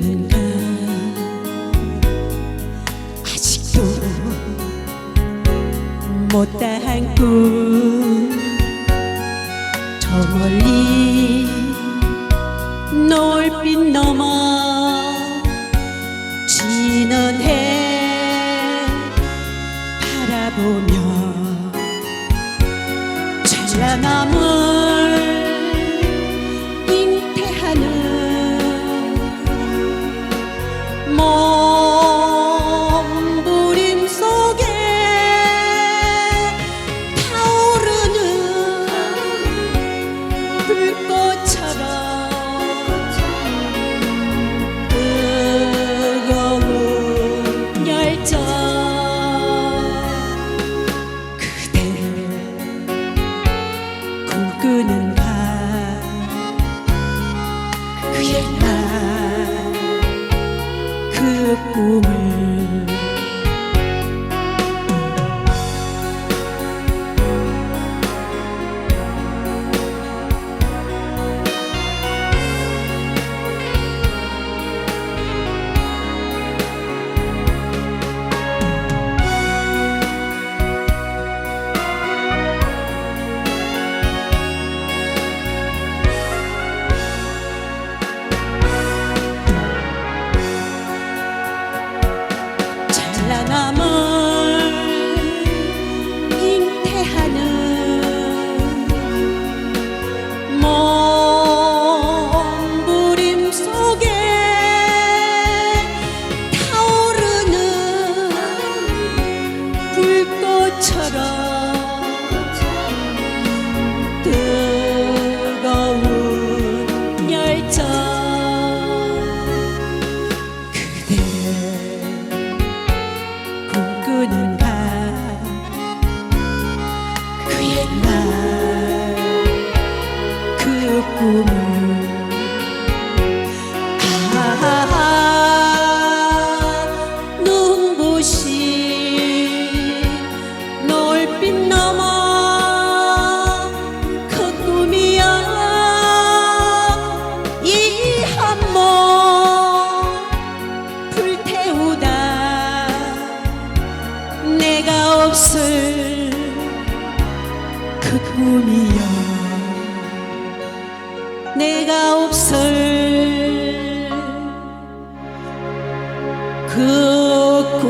꿈꾸는가? 아직도 못다한 꿈저 멀리 노을빛 넘어 지는 해 바라보며 찬란함을 그의 날 그 꿈을 날그 꿈을 아 눈부신 노을빛 넘어 그 꿈이야 이 한몸 불태우다 내가 없을 그 꿈이여 내가 없을 그